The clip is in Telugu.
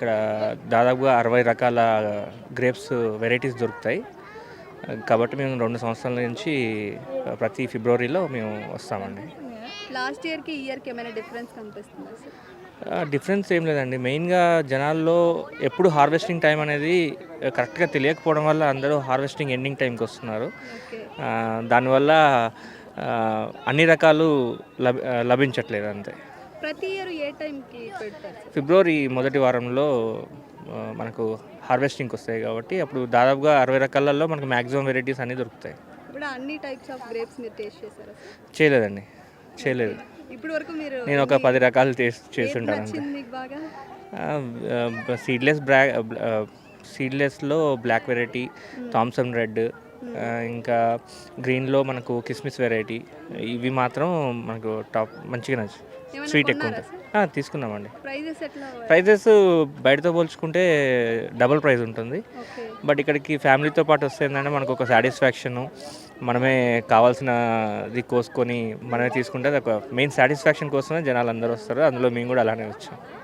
ఇక్కడ దాదాపుగా అరవై రకాల గ్రేప్స్ వెరైటీస్ దొరుకుతాయి. కాబట్టి మేము రెండు సంవత్సరాల నుంచి ప్రతి ఫిబ్రవరిలో మేము వస్తామండి. లాస్ట్ ఇయర్కి ఇయర్కి ఏమైనా డిఫరెన్స్ కనిపిస్తుందా డిఫరెన్స్ ఏం లేదండి. మెయిన్గా జనాల్లో ఎప్పుడు హార్వెస్టింగ్ టైం అనేది కరెక్ట్గా తెలియకపోవడం వల్ల అందరూ హార్వెస్టింగ్ ఎండింగ్ టైంకి వస్తున్నారు. దానివల్ల అన్ని రకాలు లభ లభించట్లేదు అంతే. ప్రతి ఇయర్ ఏ టైంకి పెడతారు ఫిబ్రవరి మొదటి వారంలో మనకు హార్వెస్టింగ్కి వస్తాయి కాబట్టి అప్పుడు దాదాపుగా అరవై రకాలలో మనకు మ్యాక్సిమం వెరైటీస్ అన్నీ దొరుకుతాయి. ఇప్పుడు అన్ని టైప్స్ ఆఫ్ గ్రేప్స్ మీరు టేస్ట్ చేశారా చేయలేదండి. చేయలేదు. ఇప్పుడు వరకు మీరు నేను ఒక పది రకాలు టేస్ట్ చేస్తుంటాను. సీడ్లెస్ బ్లా సీడ్లెస్లో బ్లాక్ వెరైటీ థామ్సన్ రెడ్ ఇంకా గ్రీన్లో మనకు కిస్మిస్ వెరైటీ. ఇవి మాత్రం మనకు టాప్ మంచిగా నచ్చు. స్వీట్ ఎక్కువ ఉంటుంది తీసుకున్నామండి. ప్రైజెస్ బయటతో పోల్చుకుంటే డబుల్ ప్రైస్ ఉంటుంది. బట్ ఇక్కడికి ఫ్యామిలీతో పాటు వస్తే ఏంటంటే మనకు ఒక సాటిస్ఫాక్షన్ మనమే కావాల్సినది కోసుకొని మనమే తీసుకుంటే అది ఒక మెయిన్ సాటిస్ఫాక్షన్ కోసమే జనాలు అందరూ వస్తారు. అందులో మేము కూడా అలానే వచ్చాం.